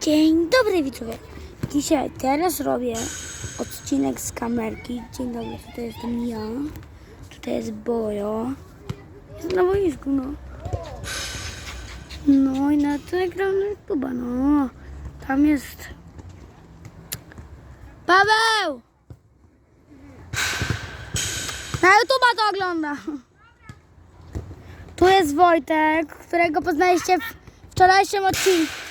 Dzień dobry widzowie. Dzisiaj, teraz robię odcinek z kamerki. Dzień dobry, tutaj jestem ja. Tutaj jest Bojo. Jest na boisku, no. No i na to gram na YouTube'a, no. Tam jest... Paweł! Na YouTube'a to ogląda. Tu jest Wojtek, którego poznaliście w wczorajszym odcinku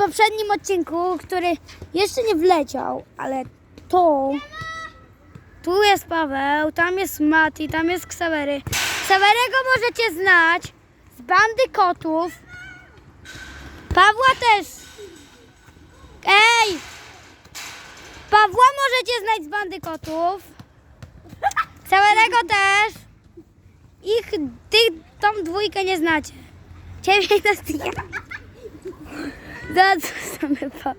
poprzednim odcinku, który jeszcze nie wleciał, ale to. Tu jest Paweł, tam jest Mati, tam jest Ksawery. Ksawerego możecie znać z bandy kotów. Pawła też. Ej! Pawła możecie znać z bandy kotów. Ksawerego też. Ich, ty tą dwójkę nie znacie. Ciebie nas nie. Zaraz zostanę pan.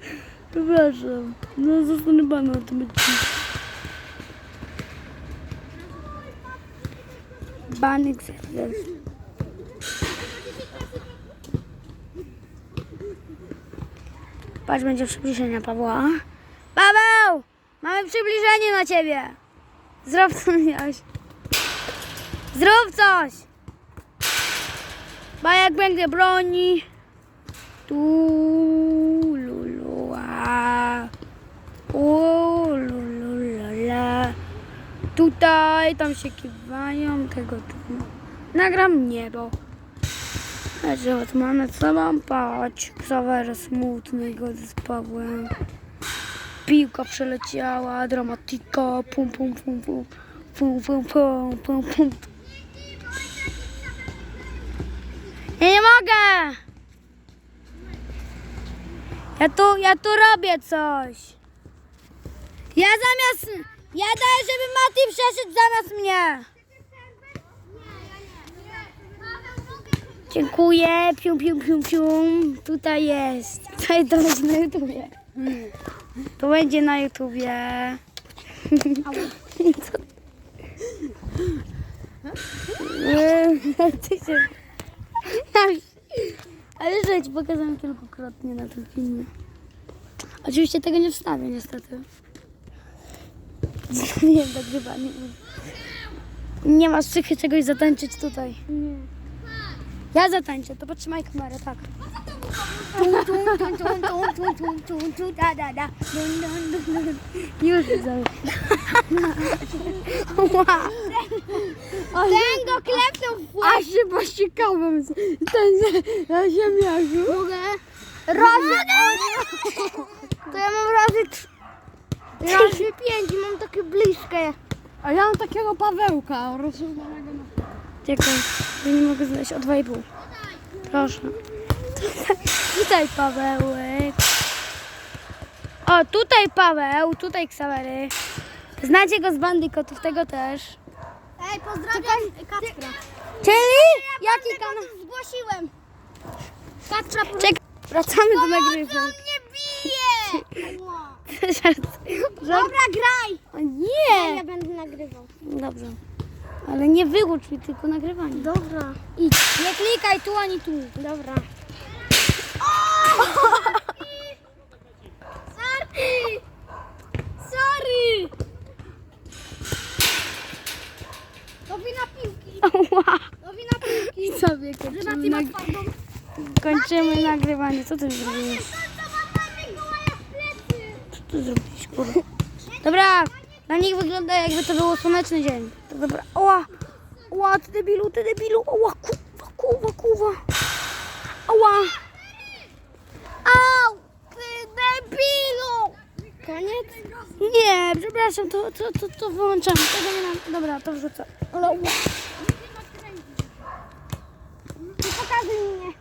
Przepraszam. No zostanę pana na tym odcinku. Banek serwer. Patrz, będzie przybliżenie Pawła. Paweł! Mamy przybliżenie na ciebie. Zrób coś. Zrób coś. Bo jak będzie broni, tu Tutaj, tam się kiwają, tego tu. Nagram niebo. Że od mamy co mam patrz. Ksawer smutny, go z Pawłem. Piłka przeleciała, dramatika, pum pum pum pum. Pum pum pum pum pum. Ja nie mogę! Ja tu, ja tu robię coś. Ja zamiast, ja daję, żeby Mati przeszedł zamiast mnie. Dziękuję, pium, pium, pium, pium. Tutaj jest. Tutaj to jest na YouTubie. To będzie na YouTubie. Co? Ty się... Ale że ci pokazałem kilkukrotnie na tym filmie. Oczywiście tego nie wstawię niestety. Nie, tak chyba nie. Nie masz psychy czegoś zatańczyć tutaj. Nie. Ja zatańczę, to potrzymaj kamerę, tak. Już widzę. Ten go klepnął w płaszcz. Aż się pościkałem. Ten na ziemiarzu. Mogę? Razy. To ja mam razy tr- Razy pięć i mam takie bliskie. A ja mam takiego Pawełka rozsądzonego na... Czekaj, ja nie mogę znaleźć o 2,5. Proszę. Tutaj, Pawełek. O, tutaj Paweł, tutaj Ksawery. Znacie go z bandykotów, tego też. Ej, pozdrawiam Kacpra. Czyli? Jaki kanał? Zgłosiłem. Kacpra po... Czekaj, wracamy do nagrywania. mnie bije! Żart. Żart. Dobra, graj! O Ja nie! będę nagrywał. Dobrze. Ale nie wyłącz mi tylko nagrywanie. Dobra. Idź. Nie klikaj tu ani tu. Dobra. Sorry! Sorry! To wina piłki. Ła. To wina piłki. Sobie kończymy, nag- nagrywanie. Co ty zrobiłeś? Co ty zrobiłeś, Dobra, na nich wygląda jakby to było słoneczny dzień. Dobra. Oła, oła, ty debilu, ty debilu. Oła, kuwa, kuwa, kuwa. Oła. Au, ty debilu. Koniec? Nie, przepraszam, to, to, to, to wyłączam. Tego nie. Dobra, to wrzucę. Ale oła. Nie mnie.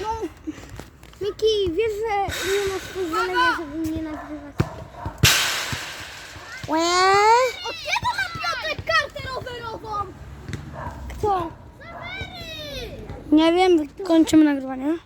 No, Miki, wiesz, że nie masz pozwolenia, żeby mnie nagrywać. Łe. Od kiedy ma Piotrek kartę rowerową? Kto? Sawery! Nie wiem, kończymy nagrywanie.